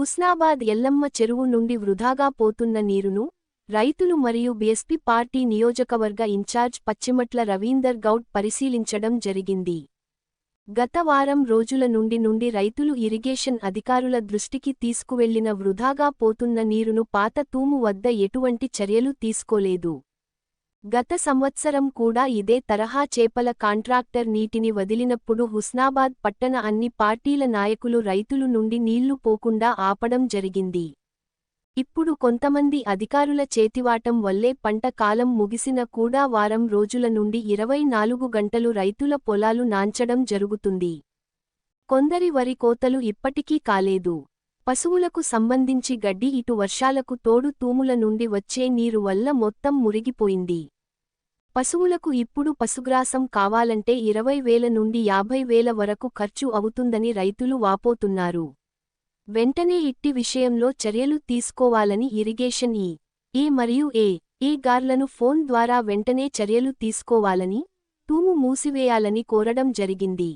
హుస్నాబాద్ ఎల్లమ్మ చెరువు నుండి వృధాగా పోతున్న నీరును రైతులు మరియు బీఎస్పీ పార్టీ నియోజకవర్గ ఇన్ఛార్జ్ పచ్చిమట్ల రవీందర్ గౌడ్ పరిశీలించడం జరిగింది. గత వారం రోజుల నుండి నుండి రైతులు ఇరిగేషన్ అధికారుల దృష్టికి తీసుకువెళ్ళిన వృధాగా పోతున్న నీరును పాత తూము వద్ద ఎటువంటి చర్యలు తీసుకోలేదు. గత సంవత్సరం కూడా ఇదే తరహా చేపల కాంట్రాక్టర్ నీటిని వదిలినప్పుడు హుస్నాబాద్ పట్టణ అన్ని పార్టీల నాయకులు రైతులు నుండి నీళ్ళు పోకుండా ఆపడం జరిగింది. ఇప్పుడు కొంతమంది అధికారుల చేతివాటం వల్లే పంట కాలం ముగిసిన కూడా వారం రోజుల నుండి ఇరవై నాలుగు గంటలు రైతుల పొలాలు నాంచడం జరుగుతుంది. కొందరి వరి కోతలు ఇప్పటికీ కాలేదు. పశువులకు సంబంధించి గడ్డి ఇటు వర్షాలకు తోడు తూముల నుండి వచ్చే నీరు వల్ల మొత్తం మురిగిపోయింది. పశువులకు ఇప్పుడు పశుగ్రాసం కావాలంటే ఇరవై వేల నుండి యాభై వేల వరకు ఖర్చు అవుతుందని రైతులు వాపోతున్నారు. వెంటనే ఇట్టి విషయంలో చర్యలు తీసుకోవాలని ఇరిగేషన్ ఈ ఏ మరియు ఏ ఏ గార్లను ఫోన్ ద్వారా వెంటనే చర్యలు తీసుకోవాలని తూము మూసివేయాలని కోరడం జరిగింది.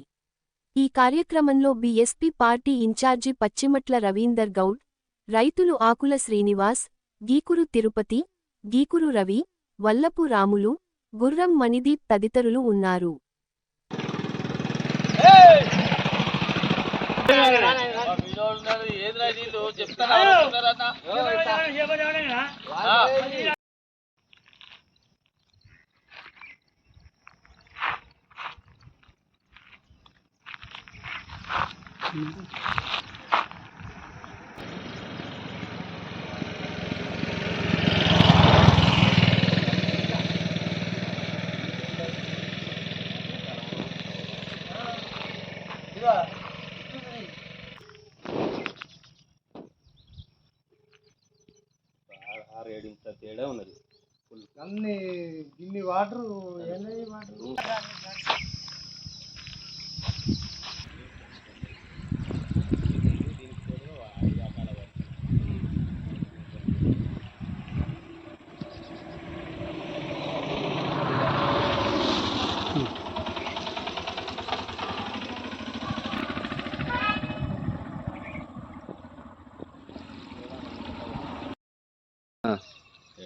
ఈ కార్యక్రమంలో BSP party incharge Pachimatla Ravinder Goud రైతులు ఆకుల శ్రీనివాస్ గీకురు తిరుపతి గీకురు రవి వల్లపు రాములు గుర్రం మణిదీప్ తదితరులు ఉన్నారు. చెప్తారా ఆరు ఏడు ఇంచుల తేడా ఉన్నది అన్ని గిన్ని వాటర్ ఎన్ని వాటర్?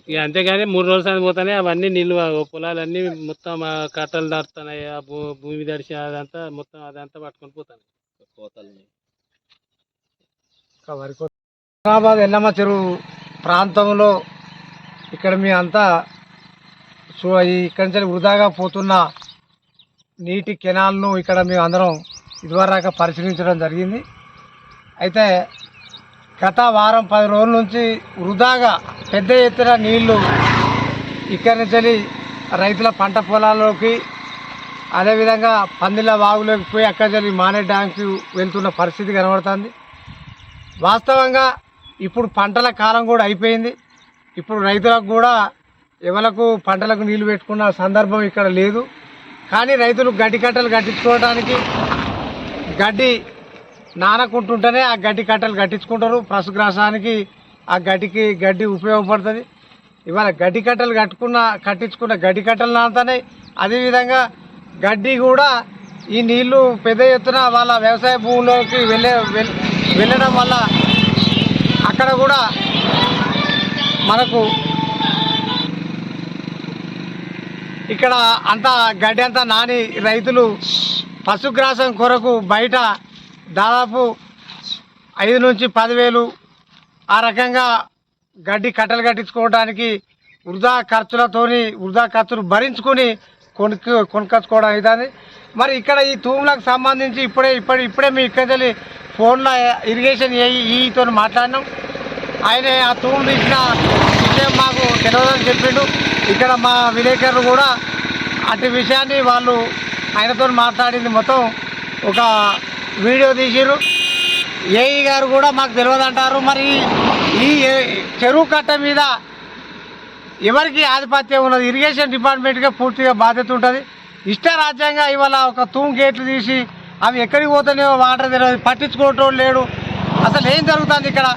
ఇక అంతేగాని మూడు రోజుల సార్లు పోతానే అవన్నీ నీళ్ళు పొలాలన్నీ మొత్తం ఆ కట్టలు దాడుతున్నాయి ఆ భూ భూమి దడిచి అదంతా మొత్తం అదంతా పట్టుకొని పోతాను. కోతలు హుస్నాబాద్ ఎల్లమ్మ చెరువు ప్రాంతంలో ఇక్కడ మీ అంతా చూ ఈ ఇక్కడి నుంచి వృధాగా పోతున్న నీటి కెనాల్ను ఇక్కడ మేము అందరం ఇదివరకు పరిశీలించడం జరిగింది. అయితే గత వారం పది రోజుల నుంచి వృధాగా పెద్ద ఎత్తున నీళ్ళు ఇక్కడి నుంచి రైతుల పంట పొలాల్లోకి అదేవిధంగా పందిళ్ళ వాగులోకి పోయి అక్కడి నుంచి మానే డ్యాంకి వెళ్తున్న పరిస్థితి కనబడుతుంది. వాస్తవంగా ఇప్పుడు పంటల కాలం కూడా అయిపోయింది. ఇప్పుడు రైతులకు కూడా ఎవలకు పంటలకు నీళ్ళు పెట్టుకున్న సందర్భం ఇక్కడ లేదు. కానీ రైతులు గడ్డి కట్టలు కట్టించుకోవడానికి గడ్డి నానకుంటుంటేనే ఆ గడ్డి కట్టలు కట్టించుకుంటారు. పశుగ్రాసానికి ఆ గడ్డికి గడ్డి ఉపయోగపడుతుంది ఇవాళ గడ్డి కట్టలు కట్టుకున్న కట్టించుకున్న గడ్డి కట్టలు నానుతున్నాయి. అదేవిధంగా గడ్డి కూడా ఈ నీళ్ళు పెద్ద ఎత్తున వాళ్ళ వ్యవసాయ భూముల్లోకి వెళ్ళే వెళ్ళడం వల్ల అక్కడ కూడా మనకు ఇక్కడ అంతా గడ్డి అంతా నాని రైతులు పశుగ్రాసం కొరకు బయట దాదాపు ఐదు నుంచి పదివేలు ఆ రకంగా గడ్డి కట్టలు కట్టించుకోవడానికి వృధా ఖర్చులతోని వృధా ఖర్చులు భరించుకొని కొనుక్కు కొనుక్కొచ్చుకోవడం అవుతుంది మరి ఇక్కడ ఈ తూములకు సంబంధించి ఇప్పుడే ఇప్పుడే ఇప్పుడే మీ ఇక్కడ ఫోన్లో ఇరిగేషన్ ఈతో మాట్లాడినాం. ఆయన ఆ తూము తీసిన విషయం మాకు తెలియదని చెప్పిండు. ఇక్కడ మా విలేకరులు కూడా అటు విషయాన్ని వాళ్ళు ఆయనతో మాట్లాడింది మొత్తం ఒక వీడియో తీసిరు ఏఈ గారు కూడా మాకు తెలియదు అంటారు మరి ఈ చెరువు కట్ట మీద ఎవరికి ఆధిపత్యం ఉన్నది? ఇరిగేషన్ డిపార్ట్మెంట్గా పూర్తిగా బాధ్యత ఉంటుంది. ఇష్టరాజ్యంగా ఇవాళ ఒక తూము గేట్లు తీసి అవి ఎక్కడికి పోతున్నాయో వాటర్ తెలియదు. పట్టించుకోవటం లేడు. అసలు ఏం జరుగుతుంది ఇక్కడ?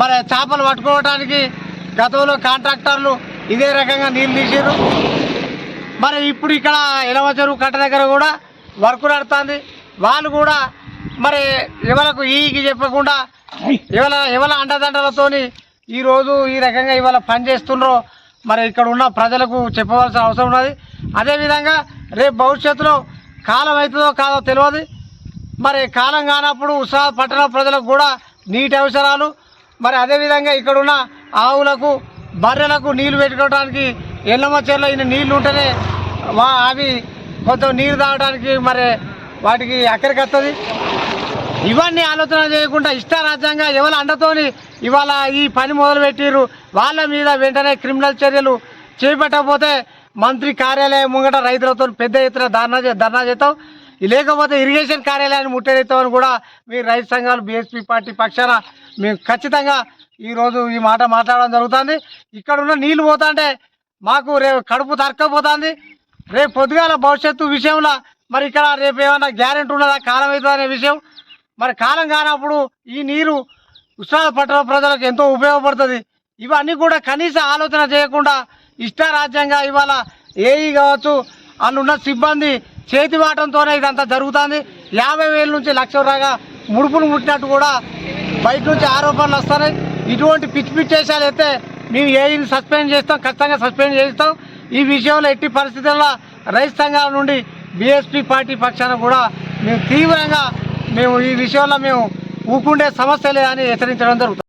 మరి చేపలు పట్టుకోవడానికి గతంలో కాంట్రాక్టర్లు ఇదే రకంగా నీళ్ళు తీసారు మరి ఇప్పుడు ఇక్కడ ఎలవ చెరువు కట్ట దగ్గర కూడా వర్క్ నడుతుంది. వాళ్ళు కూడా మరి ఎవరికి ఈకి చెప్పకుండా ఇవాళ ఇవాళ అండదండలతోని ఈరోజు ఈ రకంగా ఇవాళ పని చేస్తుండ్రో మరి ఇక్కడ ఉన్న ప్రజలకు చెప్పవలసిన అవసరం ఉన్నది. అదేవిధంగా రేపు భవిష్యత్తులో కాలం అవుతుందో కాదో తెలియదు. మరి కాలం కానప్పుడు ఉత్సాహ పట్టణ ప్రజలకు కూడా నీటి అవసరాలు. మరి అదేవిధంగా ఇక్కడున్న ఆవులకు బర్రెలకు నీళ్ళు పెట్టుకోవడానికి ఎల్లమ్మ చెర్ల ఇన్ని నీళ్ళు ఉంటేనే అవి కొంచెం నీరు తాగడానికి మరి వాటికి అక్కడికి వస్తుంది ఇవన్నీ ఆలోచన చేయకుండా ఇష్టారాజ్యంగా ఎవరి అండతోని ఇవాళ ఈ పని మొదలుపెట్టిరు వాళ్ళ మీద వెంటనే క్రిమినల్ చర్యలు చేపట్టకపోతే మంత్రి కార్యాలయం ముంగట రైతులతో పెద్ద ఎత్తున ధర్నా చే- ధర్నా చేస్తాం. లేకపోతే ఇరిగేషన్ కార్యాలయాన్ని ముట్టడిస్తామని కూడా మీ రైతు సంఘాలు బీఎస్పీ పార్టీ పక్షాన మేము ఖచ్చితంగా ఈరోజు ఈ మాట మాట్లాడడం జరుగుతుంది. ఇక్కడ ఉన్న నీళ్ళు పోతుంటే మాకు రేపు కడుపు తరక్కపోతుంది. రేపు పొద్దుగాల భవిష్యత్తు విషయంలో మరి ఇక్కడ రేపు ఏమైనా గ్యారెంటీ ఉన్నదా కాలం అవుతుందనే అనే విషయం మరి కాలం కానప్పుడు ఈ నీరు ఉత్సాహ పట్టణ ప్రజలకు ఎంతో ఉపయోగపడుతుంది. ఇవన్నీ కూడా కనీస ఆలోచన చేయకుండా ఇష్టారాజ్యంగా ఇవాళ ఏఈ కావచ్చు వాళ్ళు ఉన్న సిబ్బంది చేతి వాటంతోనే ఇదంతా జరుగుతుంది. యాభై వేల నుంచి లక్ష రాగా ముడుపులు ముట్టినట్టు కూడా బయట నుంచి ఆరోపణలు వస్తున్నాయి. ఇటువంటి పిచ్చి పిచ్చి అయితే మేము ఏఈని సస్పెండ్ చేస్తాం ఖచ్చితంగా సస్పెండ్ చేస్తాం. ఈ విషయంలో ఎట్టి పరిస్థితుల్లో రైతు సంఘాల నుండి బీఎస్పీ పార్టీ పక్షాన కూడా మేము తీవ్రంగా మేము ఈ విషయంలో మేము ఊపుండే సమస్య లేదని హెచ్చరించడం జరుగుతుంది.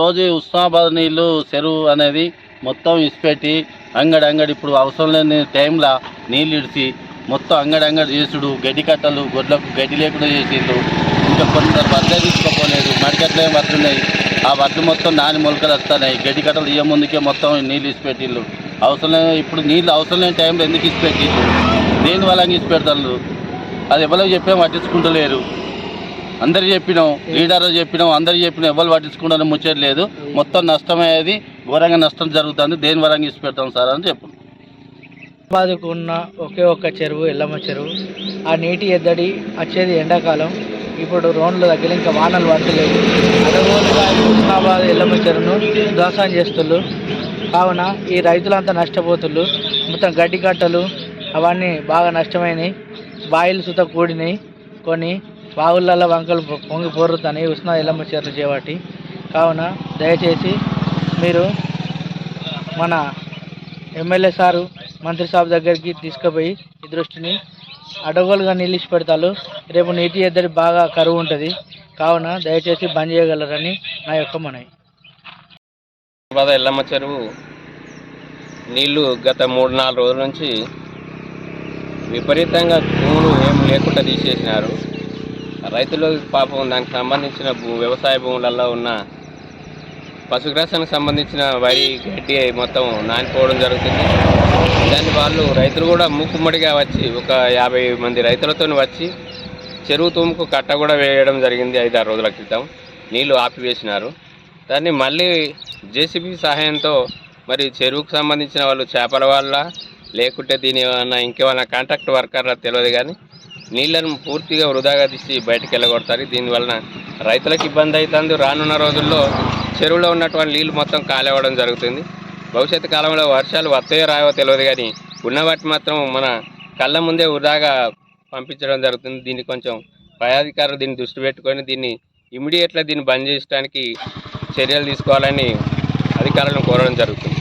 రోజు ఉస్మాబాద్ నీళ్ళు చెరువు అనేది మొత్తం ఇసిపెట్టి అంగడి అంగడి ఇప్పుడు అవసరం లేని టైంలో నీళ్ళు ఇడిచి మొత్తం అంగడి అంగడి చేసుడు గడ్డి కట్టలు గొడ్లకు గడ్డి లేకుండా చేసిండ్రు. ఇంకా కొందరు వడ్లే తీసుకోపోలేదు మడికట్లే ఏం ఉన్నాయి? ఆ వడ్లు మొత్తం నాని మొలకలు వస్తున్నాయి. గడ్డి కట్టలు ఇయ్య ముందుకే మొత్తం నీళ్ళు ఇసిపెట్టిండ్రు. అవసరం లేని ఇప్పుడు నీళ్ళు అవసరం లేని టైంలో ఎందుకు ఇసిపెట్టిండ్రు? దేని వల్ల ఇసిపెడతారు అది ఎవరో చెప్పినా పట్టించుకుంటలేరు. అందరు చెప్పినాం లీడర్ చెప్పినాం అందరు చెప్పినాం ఎవరు పట్టించుకుంటారని ముచ్చట్లేదు మొత్తం నష్టమయ్యేది ఘోరంగా నష్టం జరుగుతుంది దేని వరంగా ఇచ్చి పెడతాం సార్ అని చెప్పు బాదుకు ఉన్న ఒకే ఒక్క చెరువు ఎల్లమ్మ చెరువు. ఆ నీటి ఎద్దడి వచ్చేది ఎండాకాలం. ఇప్పుడు రోడ్లు దగ్గర ఇంకా వానలు పడతలేవు. అడవులుగా హుస్నాబాద్ ఎల్లమ్మ చెరువును దోసం చేస్తుళ్ళు. కావున ఈ రైతులంతా నష్టపోతుళ్ళు. మొత్తం గడ్డి కట్టలు అవన్నీ బాగా నష్టమైనవి బాయిలు సుత కూడినాయి. కొన్ని బావులలో వంకలు పొంగి పోరుతాయి ఉష్ణ ఎల్లమ్మ చీరలు చేపట్టి కావున దయచేసి మీరు మన ఎమ్మెల్యే సారు మంత్రి సాబ్ దగ్గరికి తీసుకుపోయి ఈ దృష్టిని అడవులుగా నిలిచి పెడతారు. రేపు నీటి ఎద్దరి బాగా కరువు ఉంటుంది. కావున దయచేసి బంద్ చేయగలరని నా యొక్క మనవి. బాధ ఎల్లమ్మ చెరువు నీళ్ళు గత మూడు నాలుగు రోజుల నుంచి విపరీతంగా భూములు ఏం లేకుండా తీసేసినారు. రైతులు పాపం దానికి సంబంధించిన భూ వ్యవసాయ భూములలో ఉన్న పశుగ్రాసానికి సంబంధించిన వరి గడ్డి మొత్తం నానిపోవడం జరుగుతుంది. దాన్ని వాళ్ళు రైతులు కూడా మూకుమ్మడిగా వచ్చి ఒక యాభై మంది రైతులతో వచ్చి చెరువు తూముకు కట్ట కూడా వేయడం జరిగింది ఐదారు రోజుల క్రితం. నీళ్ళు ఆపివేసినారు. దాన్ని మళ్ళీ జేసీబీ సహాయంతో మరి చెరువుకు సంబంధించిన వాళ్ళు చేపల వాళ్ళ లేకుంటే దీని ఏమన్నా ఇంకేమైనా కాంట్రాక్ట్ వర్కర్లా తెలియదు కానీ నీళ్ళను పూర్తిగా వృధాగా తీసి బయటకు వెళ్ళగొడతారు. దీనివలన రైతులకు ఇబ్బంది అవుతుంది. రానున్న రోజుల్లో చెరువులో ఉన్నటువంటి నీళ్ళు మొత్తం కాలేవడం జరుగుతుంది. భవిష్యత్తు కాలంలో వర్షాలు వస్తాయో రావో తెలియదు కానీ ఉన్న వాటి మాత్రం మన కళ్ళ ముందే వృధాగా పంపించడం జరుగుతుంది. దీన్ని కొంచెం పైఅధికారులు దీన్ని దృష్టి పెట్టుకొని దీన్ని ఇమీడియట్గా దీన్ని బంద్ చేయడానికి చర్యలు తీసుకోవాలని అధికారులను కోరడం జరుగుతుంది.